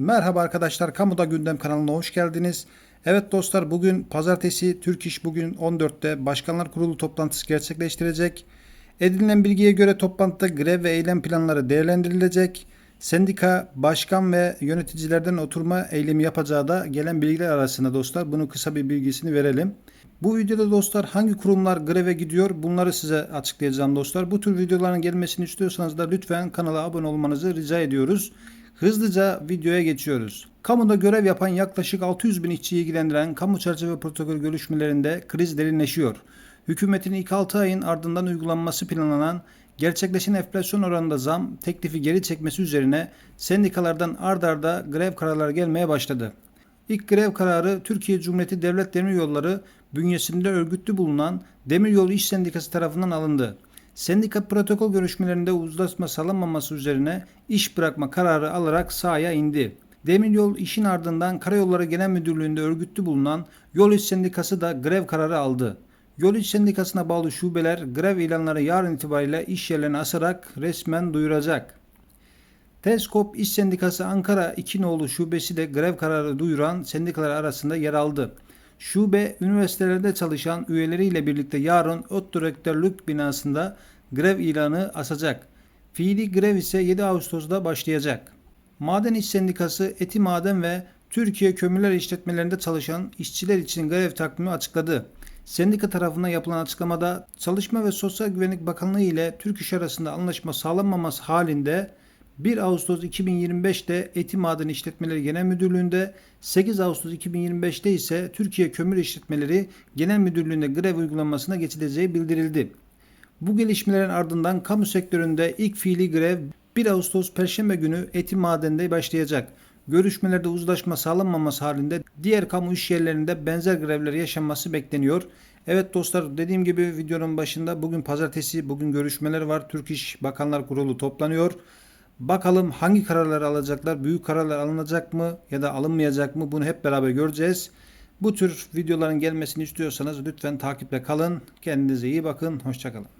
Merhaba arkadaşlar, Kamuda Gündem kanalına hoş geldiniz. Evet dostlar, bugün pazartesi Türk İş bugün 14'te Başkanlar Kurulu toplantısı gerçekleştirecek. Edinilen bilgiye göre toplantıda grev ve eylem planları değerlendirilecek. Sendika, başkan ve yöneticilerden oturma eylemi yapacağı da gelen bilgiler arasında dostlar. Bunu kısa bir bilgisini verelim. Bu videoda dostlar hangi kurumlar greve gidiyor bunları size açıklayacağım dostlar. Bu tür videoların gelmesini istiyorsanız da lütfen kanala abone olmanızı rica ediyoruz. Hızlıca videoya geçiyoruz. Kamuda görev yapan yaklaşık 600 bin işçiyi ilgilendiren kamu çerçeve protokol görüşmelerinde kriz derinleşiyor. Hükümetin ilk 6 ayın ardından uygulanması planlanan gerçekleşen enflasyon oranında zam teklifi geri çekmesi üzerine sendikalardan ard arda grev kararları gelmeye başladı. İlk grev kararı Türkiye Cumhuriyeti Devlet Demiryolları bünyesinde örgütlü bulunan Demiryolu İş Sendikası tarafından alındı. Sendika protokol görüşmelerinde uzlaşma sağlanmaması üzerine iş bırakma kararı alarak sahaya indi. Demiryol işin ardından Karayolları Genel Müdürlüğü'nde örgütlü bulunan Yol İş Sendikası da grev kararı aldı. Yol İş Sendikası'na bağlı şubeler grev ilanları yarın itibariyle iş yerlerine asarak resmen duyuracak. Teskop İş Sendikası Ankara İkinoğlu Şubesi de grev kararı duyuran sendikalar arasında yer aldı. Şube üniversitelerde çalışan üyeleriyle birlikte yarın ot direktörlük binasında grev ilanı asacak. Fiili grev ise 7 Ağustos'ta başlayacak. Maden İş Sendikası Eti Maden ve Türkiye Kömürler İşletmelerinde çalışan işçiler için grev takvimi açıkladı. Sendika tarafından yapılan açıklamada Çalışma ve Sosyal Güvenlik Bakanlığı ile Türk İş arasında anlaşma sağlanmaması halinde 1 Ağustos 2025'te Eti Maden İşletmeleri Genel Müdürlüğü'nde, 8 Ağustos 2025'te ise Türkiye Kömür İşletmeleri Genel Müdürlüğü'nde grev uygulanmasına geçileceği bildirildi. Bu gelişmelerin ardından kamu sektöründe ilk fiili grev 1 Ağustos Perşembe günü Eti Maden'de başlayacak. Görüşmelerde uzlaşma sağlanmaması halinde diğer kamu iş yerlerinde benzer grevler yaşanması bekleniyor. Evet dostlar dediğim gibi videonun başında bugün pazartesi bugün görüşmeler var. Türk İş Bakanlar Kurulu toplanıyor. Bakalım hangi kararları alacaklar? Büyük kararlar alınacak mı ya da alınmayacak mı? Bunu hep beraber göreceğiz. Bu tür videoların gelmesini istiyorsanız lütfen takiple kalın. Kendinize iyi bakın. Hoşçakalın.